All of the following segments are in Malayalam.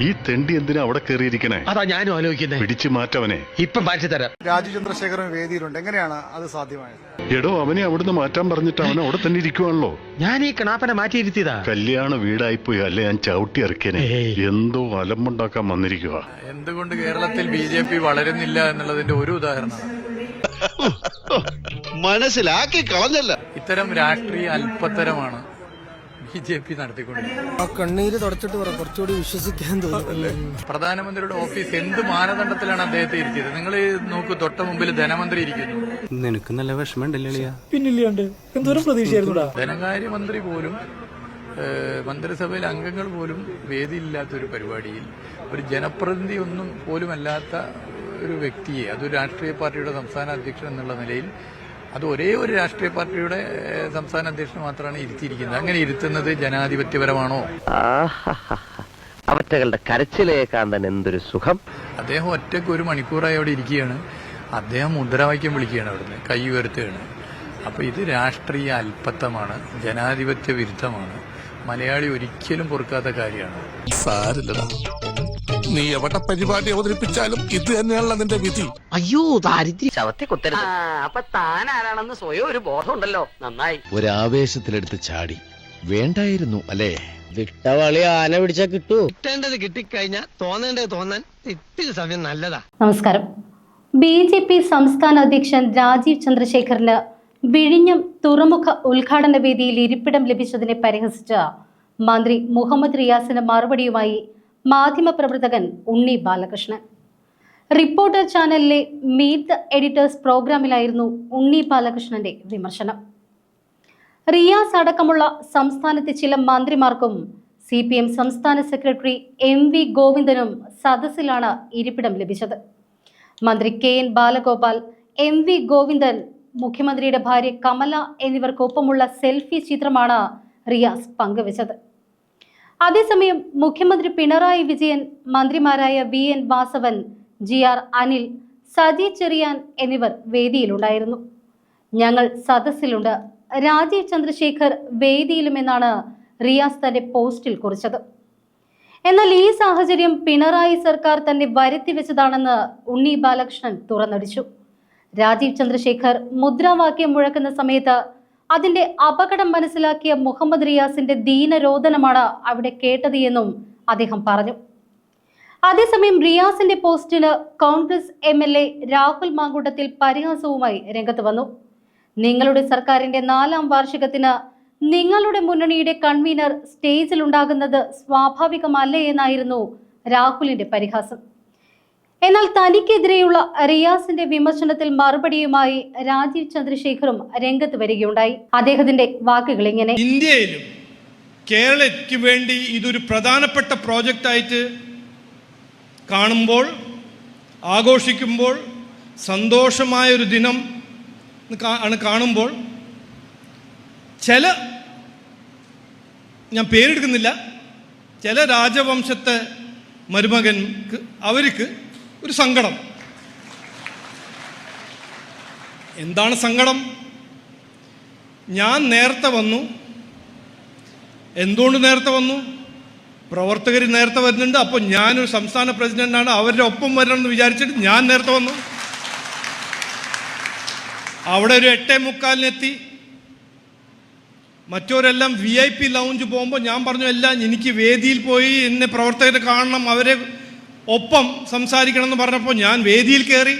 ഈ തെണ്ടി എന്തിനാ അവിടെ കയറിയിരിക്കണേ? അതാ ഞാനും ആലോചിക്കുന്നത് പിടിച്ചു മാറ്റവനെ. ഇപ്പൊ മാറ്റി തരാം. രാജു ചന്ദ്രശേഖരൻ വേദിയിലുണ്ട്. എങ്ങനെയാണ് അത് സാധ്യമായത്? എടോ അവനെ അവിടുന്ന് മാറ്റാൻ പറഞ്ഞിട്ട് അവൻ അവിടെ തന്നെ ഇരിക്കുവാണല്ലോ. ഞാൻ ഈ കണാപ്പനെ മാറ്റിയിരുത്തിയതാ. കല്യാണ വീടായി വീടായിപ്പോയി. അല്ലെ ഞാൻ ചവിട്ടി ഇറക്കിയനെ. എന്തോ അലമ്പുണ്ടാക്കാൻ വന്നിരിക്കുക എന്തുകൊണ്ട് കേരളത്തിൽ ബി ജെ പി വളരുന്നില്ല എന്നുള്ളതിന്റെ ഒരു ഉദാഹരണമാണ്. മനസ്സിലാക്കി കളഞ്ഞല്ല. ഇത്തരം രാഷ്ട്രീയ അല്പത്തരമാണ് ബി ജെ പി നടത്തിക്കൊണ്ടിരിക്കുന്നത് ആ കണ്ണീര് തുടച്ചിട്ട് പറ കുറച്ചുകൂടി വിശ്വസിക്കാൻ തോന്നുന്നു. പ്രധാനമന്ത്രിയുടെ ഓഫീസ് എന്ത് മാനദണ്ഡത്തിലാണ് അദ്ദേഹത്തെ ഇരിക്കുന്നത് നിങ്ങൾ നോക്കൂ തൊട്ട മുമ്പിൽ ധനമന്ത്രി ഇരിക്കുന്നു. നിനക്ക് നല്ല വിഷമമുണ്ടല്ലേ പിന്നില്ലാണ്ട് എന്തോരം പ്രതീക്ഷയായിരുന്നു ധനകാര്യമന്ത്രി പോലും മന്ത്രിസഭയിൽ മന്ത്രിസഭയിലെ അംഗങ്ങൾ പോലും വേദിയില്ലാത്ത ഒരു പരിപാടിയിൽ ഒരു ജനപ്രതിനിധി ഒന്നും പോലുമല്ലാത്ത ഒരു വ്യക്തിയെ അതൊരു രാഷ്ട്രീയ പാർട്ടിയുടെ സംസ്ഥാന അധ്യക്ഷൻ എന്നുള്ള നിലയിൽ അത് ഒരേ ഒരു രാഷ്ട്രീയ പാർട്ടിയുടെ സംസ്ഥാന അധ്യക്ഷൻ മാത്രമാണ് ഇരുത്തിയിരിക്കുന്നത്. അങ്ങനെ ഇരുത്തുന്നത് ജനാധിപത്യപരമാണോ? അവറ്റകളുടെ കരച്ചിലേക്കാൻ തന്നെ എന്തൊരു സുഖം. അദ്ദേഹം ഒറ്റയ്ക്ക് ഒരു മണിക്കൂറായി അവിടെ ഇരിക്കുകയാണ്. അദ്ദേഹം മുദ്രാവാക്യം വിളിക്കുകയാണ് അവിടുന്ന് കൈ ഉയർത്തുകയാണ്. അപ്പോൾ ഇത് രാഷ്ട്രീയ അല്പത്തമാണ് ജനാധിപത്യ വിരുദ്ധമാണ്. മലയാളി ഒരിക്കലും പൊറുക്കാത്ത കാര്യമാണ്. സാരില്ലടാ. നീ എവിടെ പരിപാടി അവതരിപ്പിച്ചാലും ഇത് തന്നെയാണല്ലോ നിന്റെ വിധി. അയ്യോ ദാരിദ്ര്യം. ശവത്തെ കുത്തരുത്. അപ്പൊ താൻ ആരാണെന്ന് സ്വയം ഒരു ബോധമുണ്ടല്ലോ നന്നായി. ഒരു ഒരാവേശത്തിലെടുത്ത് ചാടി. വേണ്ടായിരുന്നു അല്ലേ? വിട്ടവളി ആന പിടിച്ചാ കിട്ടൂ. കിട്ടേണ്ടത് കിട്ടിക്കഴിഞ്ഞാൽ തോന്നേണ്ടത് തോന്നാൻ ഇത്തിരി സമയം നല്ലതാ. നമസ്കാരം. ബി ജെ പി സംസ്ഥാന അധ്യക്ഷൻ രാജീവ് ചന്ദ്രശേഖറിന് വിഴിഞ്ഞം തുറമുഖ ഉദ്ഘാടന വേദിയിൽ ഇരിപ്പിടം ലഭിച്ചതിനെ പരിഹസിച്ച മന്ത്രി മുഹമ്മദ് റിയാസിന് മറുപടിയുമായി മാധ്യമപ്രവർത്തകൻ ഉണ്ണി ബാലകൃഷ്ണൻ. റിപ്പോർട്ടർ ചാനലിലെ മീറ്റ് ദ എഡിറ്റേഴ്സ് പ്രോഗ്രാമിലായിരുന്നു ഉണ്ണി ബാലകൃഷ്ണന്റെ വിമർശനം. റിയാസ് അടക്കമുള്ള സംസ്ഥാനത്തെ ചില മന്ത്രിമാർക്കും സി പി എം സംസ്ഥാന സെക്രട്ടറി എം വി ഗോവിന്ദനും സദസ്സിലാണ് ഇരിപ്പിടം ലഭിച്ചത്. മന്ത്രി K N Balagopal M V Govindan മുഖ്യമന്ത്രിയുടെ ഭാര്യ കമല എന്നിവർക്കൊപ്പമുള്ള സെൽഫി ചിത്രമാണ് റിയാസ് പങ്കുവച്ചത്. അതേസമയം മുഖ്യമന്ത്രി പിണറായി വിജയൻ മന്ത്രിമാരായ V N Vasavan G R Anil Saji Cheriyan എന്നിവർ വേദിയിലുണ്ടായിരുന്നു. ഞങ്ങൾ സദസ്സിലുണ്ട്. രാജീവ് ചന്ദ്രശേഖർ വേദിയിലുമെന്നാണ് റിയാസ് തന്റെ പോസ്റ്റിൽ കുറിച്ചത്. എന്നാൽ ഈ സാഹചര്യം പിണറായി സർക്കാർ തന്നെ വരുത്തി വെച്ചതാണെന്ന് ഉണ്ണി ബാലകൃഷ്ണൻ തുറന്നടിച്ചു. രാജീവ് ചന്ദ്രശേഖർ മുദ്രാവാക്യം മുഴക്കുന്ന സമയത്ത് അതിന്റെ അപകടം മനസ്സിലാക്കിയ മുഹമ്മദ് റിയാസിന്റെ ദീനരോധനമാണ് അവിടെ കേട്ടത് എന്നും അദ്ദേഹം പറഞ്ഞു. അതേസമയം റിയാസിന്റെ പോസ്റ്റിന് Congress M L A Rahul Mankoottathil പരിഹാസവുമായി രംഗത്ത് വന്നു. നിങ്ങളുടെ സർക്കാരിന്റെ നാലാം വാർഷികത്തിന് നിങ്ങളുടെ മുന്നണിയുടെ കൺവീനർ സ്റ്റേജിൽ ഉണ്ടാകുന്നത് സ്വാഭാവികമല്ലേ എന്നായിരുന്നു രാഹുലിന്റെ പരിഹാസം. എന്നാൽ തനിക്കെതിരെയുള്ള റിയാസിന്റെ വിമർശനത്തിൽ മറുപടിയുമായി രാജീവ് ചന്ദ്രശേഖറും രംഗത്ത് വരികയുണ്ടായി. അദ്ദേഹത്തിന്റെ വാക്കുകൾ ഇങ്ങനെ. ഇന്ത്യയിലും കേരളയ്ക്ക് വേണ്ടി ഇതൊരു പ്രധാനപ്പെട്ട പ്രോജക്റ്റായിട്ട് കാണുമ്പോൾ ആഘോഷിക്കുമ്പോൾ സന്തോഷമായ ഒരു ദിനം ആണ് കാണുമ്പോൾ ചില ഞാൻ പേരെടുക്കുന്നില്ല ചില രാജവംശത്തെ മരുമകൻ അവർക്ക് ഒരു സങ്കടം. എന്താണ് സങ്കടം? ഞാൻ നേരത്തെ വന്നു. എന്തുകൊണ്ട് നേരത്തെ വന്നു? പ്രവർത്തകർ നേരത്തെ വരുന്നുണ്ട്. അപ്പോൾ ഞാനൊരു സംസ്ഥാന പ്രസിഡന്റാണ്. അവരുടെ ഒപ്പം വരണം എന്ന് വിചാരിച്ചിട്ട് ഞാൻ നേരത്തെ വന്നു. അവിടെ ഒരു എട്ടേ മുക്കാലിനെത്തി. മറ്റവരെല്ലാം വി ഐ പി ലൗഞ്ച് പോകുമ്പോൾ ഞാൻ പറഞ്ഞു എല്ലാം എനിക്ക് വേദിയിൽ പോയി. എന്നെ പ്രവർത്തകരെ കാണണം. അവരെ ഒപ്പം സംസാരിക്കണം എന്ന് പറഞ്ഞപ്പോൾ ഞാൻ വേദിയിൽ കയറി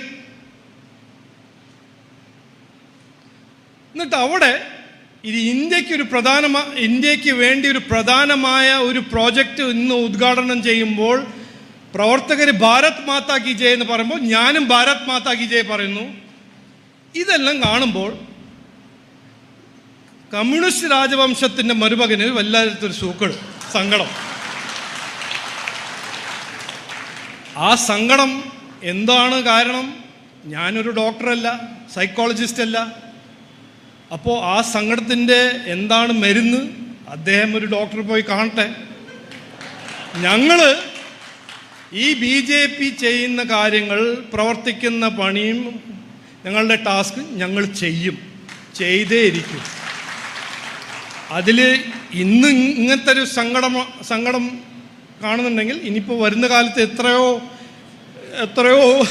എന്നിട്ട് അവിടെ ഇത് ഇന്ത്യയ്ക്ക് ഒരു പ്രധാന ഇന്ത്യയ്ക്ക് വേണ്ടി ഒരു പ്രധാനമായ ഒരു പ്രോജക്റ്റ് ഇന്ന് ഉദ്ഘാടനം ചെയ്യുമ്പോൾ പ്രവർത്തകർ ഭാരത് മാതാ കി ജയ് എന്ന് പറയുമ്പോൾ ഞാനും ഭാരത് മാതാ കി ജയ് പറയുന്നു. ഇതെല്ലാം കാണുമ്പോൾ കമ്മ്യൂണിസ്റ്റ് രാജവംശത്തിന്റെ മരുമകന് വല്ലാത്തൊരു സൂക്കൾ സങ്കടം. ആ സങ്കടം എന്താണ് കാരണം? ഞാനൊരു ഡോക്ടറല്ല സൈക്കോളജിസ്റ്റ് അല്ല അപ്പോൾ ആ സങ്കടത്തിന്റെ എന്താണ് മരുന്ന്? അദ്ദേഹം ഒരു ഡോക്ടർ പോയി കാണട്ടെ. ഞങ്ങൾ ഈ ബി ജെ പി ചെയ്യുന്ന കാര്യങ്ങൾ പ്രവർത്തിക്കുന്ന പണിയും ഞങ്ങളുടെ ടാസ്ക് ഞങ്ങൾ ചെയ്യും. ചെയ്തേ ഇരിക്കും. അതിൽ ഇന്ന് ഇങ്ങനത്തെ ഒരു സങ്കടം സങ്കടം കാണുന്നുണ്ടെങ്കിൽ ഇനിയിപ്പോൾ വരുന്ന കാലത്ത് എത്രയോ എത്രയോ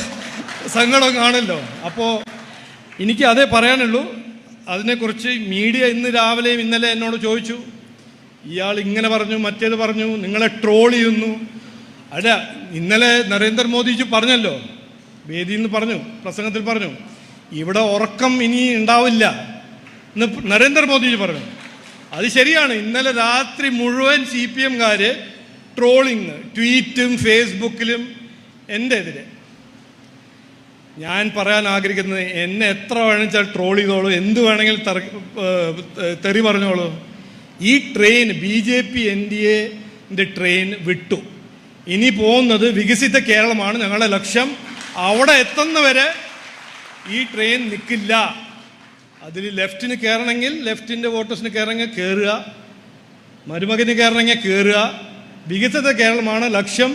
സങ്കടം കാണല്ലോ. അപ്പോൾ എനിക്ക് അതേ പറയാനുള്ളൂ. അതിനെക്കുറിച്ച് മീഡിയ ഇന്ന് രാവിലെയും ഇന്നലെ എന്നോട് ചോദിച്ചു. ഇയാൾ ഇങ്ങനെ പറഞ്ഞു മറ്റേത് പറഞ്ഞു നിങ്ങളെ ട്രോൾ ചെയ്യുന്നു. അല്ല ഇന്നലെ നരേന്ദ്രമോദിജി പറഞ്ഞല്ലോ. വേദിയിൽ നിന്ന് പറഞ്ഞു പ്രസംഗത്തിൽ പറഞ്ഞു ഇവിടെ ഉറക്കം ഇനി ഉണ്ടാവില്ല. എന്ന് നരേന്ദ്രമോദിജി പറഞ്ഞു. അത് ശരിയാണ്. ഇന്നലെ രാത്രി മുഴുവൻ സി പി എംകാർ ട്രോളിങ് ട്വീറ്റും ഫേസ്ബുക്കിലും എന്റെ എതിരെ. ഞാൻ പറയാൻ ആഗ്രഹിക്കുന്നത് എന്നെ എത്ര വേണമെച്ചാൽ ട്രോൾ ചെയ്തോളൂ. എന്ത് വേണമെങ്കിലും തെറി- തെറി പറഞ്ഞോളൂ. ഈ train B J P N D എന്റെ ട്രെയിൻ വിട്ടു. ഇനി പോകുന്നത് വികസിത കേരളമാണ്. ഞങ്ങളുടെ ലക്ഷ്യം അവിടെ എത്തുന്നവരെ ഈ ട്രെയിൻ നിൽക്കില്ല അതിൽ ലെഫ്റ്റിന് കയറണമെങ്കിൽ ലെഫ്റ്റിന്റെ വോട്ടേഴ്സിന് കയറണമെങ്കിൽ കയറുക. മരുമകന് കയറണമെങ്കിൽ കയറുക. വികസിത കേരളമാണ് ലക്ഷ്യം.